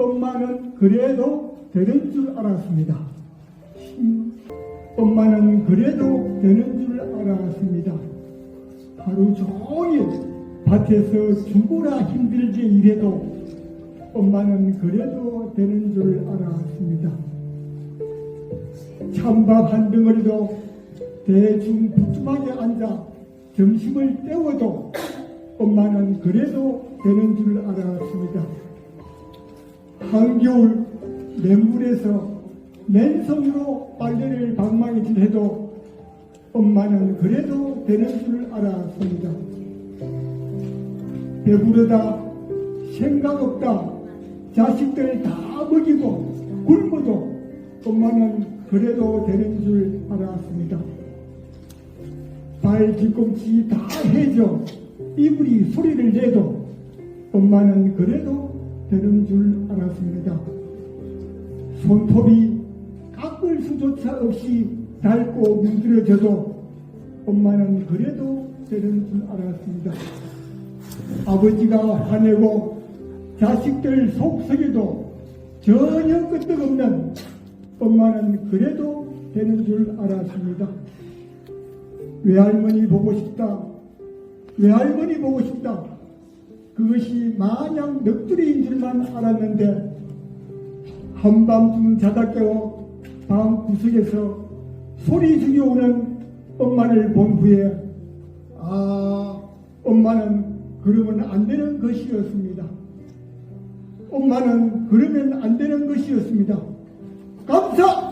엄마는 그래도 되는 줄 알았습니다. 엄마는 그래도 되는 줄 알았습니다. 하루 종일 밭에서 죽으라 힘들게 일해도 엄마는 그래도 되는 줄 알았습니다. 찬밥 한 덩어리도 대충 부뚜막에 앉아 점심을 때워도 엄마는 그래도 되는 줄 알았습니다. 한겨울 맨물에서 맨손으로 빨래를 방망이질 해도 엄마는 그래도 되는 줄 알았습니다. 배부르다, 생각 없다, 자식들 다 먹이고 굶어도 엄마는 그래도 되는 줄 알았습니다. 발 뒤꿈치 다 해져 이불이 소리를 내도 엄마는 그래도 되는 줄 알았습니다. 손톱이 깎을 수조차 없이 닳고 문드러져도 엄마는 그래도 되는 줄 알았습니다. 아버지가 화내고 자식들 속썩여도 전혀 끄떡없는 엄마는 그래도 되는 줄 알았습니다. 외할머니 보고 싶다. 외할머니 보고 싶다. 그것이 마냥 넋두리인 줄만 알았는데 한밤중 자다 깨어 방 구석에서 소리 죽여 오는 엄마를 본 후에 아 엄마는 그러면 안 되는 것이었습니다. 엄마는 그러면 안 되는 것이었습니다. 감사!